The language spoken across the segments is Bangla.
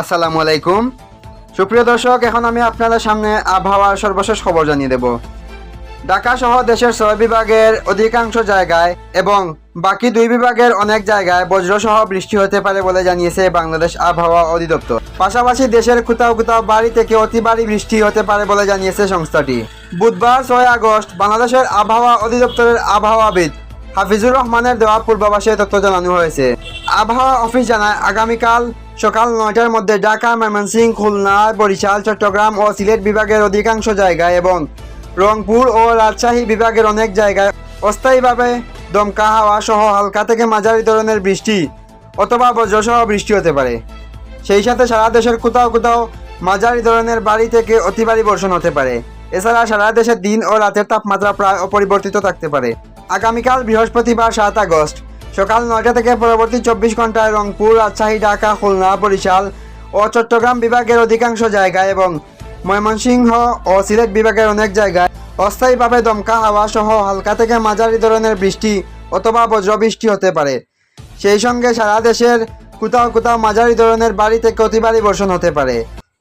আসসালামু আলাইকুম। সুপ্রিয় দর্শক, এখন আমি আপনাদের সামনে আবহাওয়ার সর্বশেষ খবর জানিয়ে দেব। ঢাকা সহ দেশের ছয় বিভাগের অধিকাংশ জায়গায় এবং বাকি দুই বিভাগের অনেক জায়গায় বজ্রসহ বৃষ্টি হতে পারে বলে জানিয়েছে বাংলাদেশ আবহাওয়া অধিদপ্তর। পাশাপাশি দেশের কোথাও কোথাও বাড়ি থেকে অতি ভারী বৃষ্টি হতে পারে বলে জানিয়েছে সংস্থাটি। বুধবার ছয় আগস্ট বাংলাদেশের আবহাওয়া অধিদপ্তরের আবহাওয়াবিদ হাফিজুর রহমানের দেওয়া পূর্বাভাসে তথ্য জানানো হয়েছে। আবহাওয়া অফিস জানায়, আগামীকাল সকাল নয়টার মধ্যে ঢাকা, ময়মনসিংহ, খুলনা, বরিশাল, চট্টগ্রাম ও সিলেট বিভাগের অধিকাংশ জায়গায় এবং রংপুর ও রাজশাহী বিভাগের অনেক জায়গায় অস্থায়ীভাবে দমকা হাওয়া সহ হালকা থেকে মাঝারি ধরনের বৃষ্টি অথবা বজ্রসহ বৃষ্টি হতে পারে। সেই সাথে সারা দেশের কোথাও কোথাও মাঝারি ধরনের বাড়ি থেকে অতি বর্ষণ হতে পারে। এছাড়া সারা দেশের দিন ও রাতের তাপমাত্রা প্রায় অপরিবর্তিত থাকতে পারে। আগামীকাল বৃহস্পতিবার সাত আগস্ট সকাল নয়টা থেকে পরবর্তী চব্বিশ ঘন্টায় রংপুর, রাজশাহী, ঢাকা, খুলনা, বরিশাল ও চট্টগ্রাম বিভাগের অধিকাংশ জায়গায় এবং ময়মনসিংহ ও সিলেট বিভাগের অনেক জায়গায় অস্থায়ীভাবে দমকা হাওয়া সহ হালকা থেকে মাঝারি ধরনের বৃষ্টি অথবা বজ্রবৃষ্টি হতে পারে। সেই সঙ্গে সারা দেশের কোথাও কোথাও মাঝারি ধরনের বাড়ি থেকে অতি বর্ষণ হতে পারে।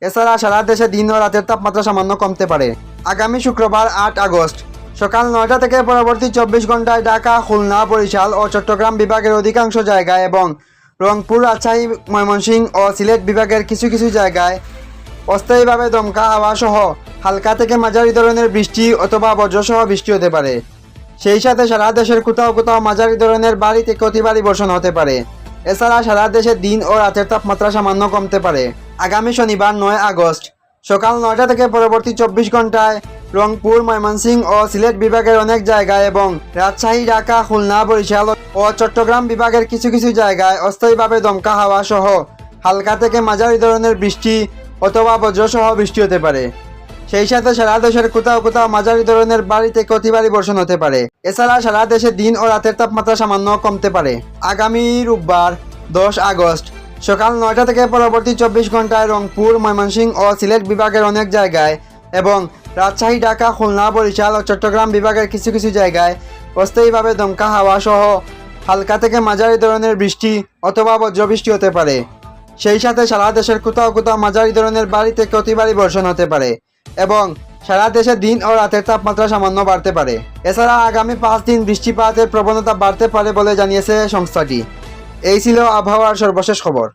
এছাড়া সারা দেশে দিন ও রাতের তাপমাত্রা সামান্য কমতে পারে। আগামী শুক্রবার আট আগস্ট সকাল নয়টা থেকে পরবর্তী চব্বিশ ঘন্টায় ঢাকা, খুলনা, বরিশাল ও চট্টগ্রাম বিভাগের অধিকাংশ জায়গায় এবং রংপুর, রাজশাহী, ময়মনসিংহ ও সিলেট বিভাগের কিছু কিছু জায়গায় অস্থায়ীভাবে দমকা হাওয়া সহ হালকা থেকে মাঝারি ধরনের বৃষ্টি অথবা বজ্রসহ বৃষ্টি হতে পারে। সেই সাথে সারা দেশের কোথাও কোথাও মাঝারি ধরনের বাড়ি থেকে অতি বর্ষণ হতে পারে। এছাড়া সারা দেশে দিন ও রাতের তাপমাত্রা সামান্য কমতে পারে। আগামী শনিবার নয় আগস্ট সকাল নয়টা থেকে পরবর্তী চব্বিশ ঘন্টায় রংপুর, ময়মনসিংহ ও সিলেট বিভাগের অনেক জায়গায় এবং রাজশাহী, ঢাকা, খুলনা, বরিশাল ও চট্টগ্রাম বিভাগের কিছু কিছু জায়গায় অস্থায়ীভাবে দমকা হাওয়া সহ হালকা থেকে মাঝারি ধরনের বৃষ্টি অথবা বজ্রসহ বৃষ্টি হতে পারে। সেই সাথে সারা দেশের কোথাও কোথাও মাঝারি ধরনের বাড়ি থেকে অতি বর্ষণ হতে পারে। এছাড়া সারা দেশে দিন ও রাতের তাপমাত্রা সামান্য কমতে পারে। আগামী রোববার দশ আগস্ট সকাল নয়টা থেকে পরবর্তী চব্বিশ ঘন্টায় রংপুর, ময়মনসিংহ ও সিলেট বিভাগের অনেক জায়গায় এবং রাজশাহী, ঢাকা, খুলনা, বরিশাল ও চট্টগ্রাম বিভাগের কিছু কিছু জায়গায় অস্থায়ীভাবে দমকা হাওয়া সহ হালকা থেকে মাঝারি ধরনের বৃষ্টি অথবা বজ্রবৃষ্টি হতে পারে। সেই সাথে সারা দেশের কোথাও কোথাও মাঝারি ধরনের বাড়িতে ভারী বর্ষণ হতে পারে এবং সারা দেশে দিন ও রাতের তাপমাত্রা সামান্য বাড়তে পারে। এছাড়া আগামী পাঁচ দিন বৃষ্টিপাতের প্রবণতা বাড়তে পারে বলে জানিয়েছে সংস্থাটি। এই ছিল আবহাওয়ার সর্বশেষ খবর।